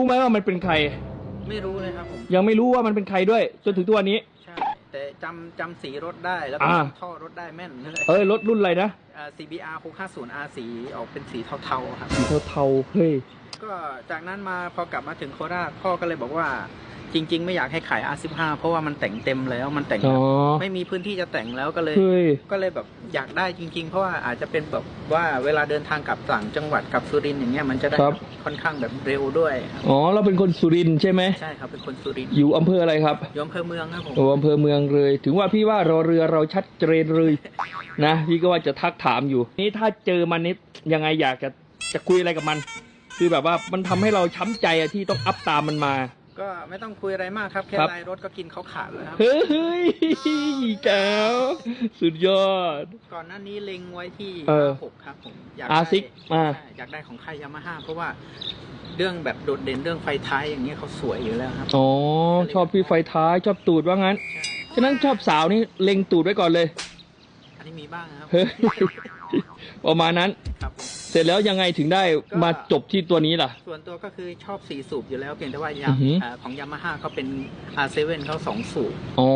รู้ไหมว่ามันเป็นใคร ไม่รู้เลยครับผมยังไม่รู้ว่ามันเป็นใครด้วย จนถึงตัวนี้ ใช่แต่จำจำสีรถได้แล้วก็อ่า จำท่อรถได้แม่นเลยเอ้ยรถรุ่นอะไรนะอ่า CBR 650 R สีออกเป็นสีเทาๆครับ สีเทาๆเฮ้ย ก็จากนั้นมาพอกลับมาถึงโคราชพ่อก็เลยบอกว่า จริง ๆ ไม่อยากให้ขาย R15 เพราะว่ามันแต่งเต็มแล้วมันแต่งอ๋อไม่มีพื้นที่จะแต่งแล้วก็เลย เฮ้ย ก็เลยแบบอยากได้จริง ๆ เพราะว่าอาจจะเป็นแบบว่าเวลาเดินทางกลับต่างจังหวัดกลับสุรินทร์อย่างเงี้ยมันจะได้ครับ ค่อนข้างแบบเร็วด้วยครับอ๋อ เราเป็นคนสุรินทร์ใช่ไหม ใช่ครับเป็นคนสุรินทร์อยู่อำเภออะไรครับอยอำเภอเมืองครับผม โอ้อำเภอเมืองเลย ถึงว่าพี่ว่ารอเรือเราชัดเจนเลยนะ พี่ก็ว่าจะทักถามอยู่ นี่ถ้าเจอมันนี่ยังไงอยากจะจะคุยอะไรกับมัน คือแบบว่ามันทำให้เราช้ำใจอะที่ต้องอัพตามมันมา ก็ไม่ต้องคุยอะไรมากครับแค่ครับ ลายรถก็กินเขาขาดแล้วครับ เฮ้ยแก้วสุดยอด ก่อนหน้านี้เล็งไว้ที่เออ6ครับผมอยากอาได้ซิกมา ใช่อยากได้ของค่ายยามาฮ่าเพราะว่าเรื่องแบบโดดเด่นเรื่องไฟท้ายอย่างเงี้ยเขาสวยอยู่แล้วครับ อ๋อชอบพี่ไฟท้ายชอบตูดว่างั้น ใช่ฉะนั้นชอบสาวนี่เล็งตูดไว้ก่อนเลย อันนี้มีบ้างนะครับเฮ้ยประมาณนั้น ครับผม เสร็จแล้วยังไงถึงได้ก็มาจบที่ตัวนี้ล่ะ ส่วนตัวก็คือชอบสีสูบอยู่แล้วเพียงแต่ว่ายาอือหือเอ่อของยามาฮ่าเขาเป็น R7 เขาสองสูบ อ๋อ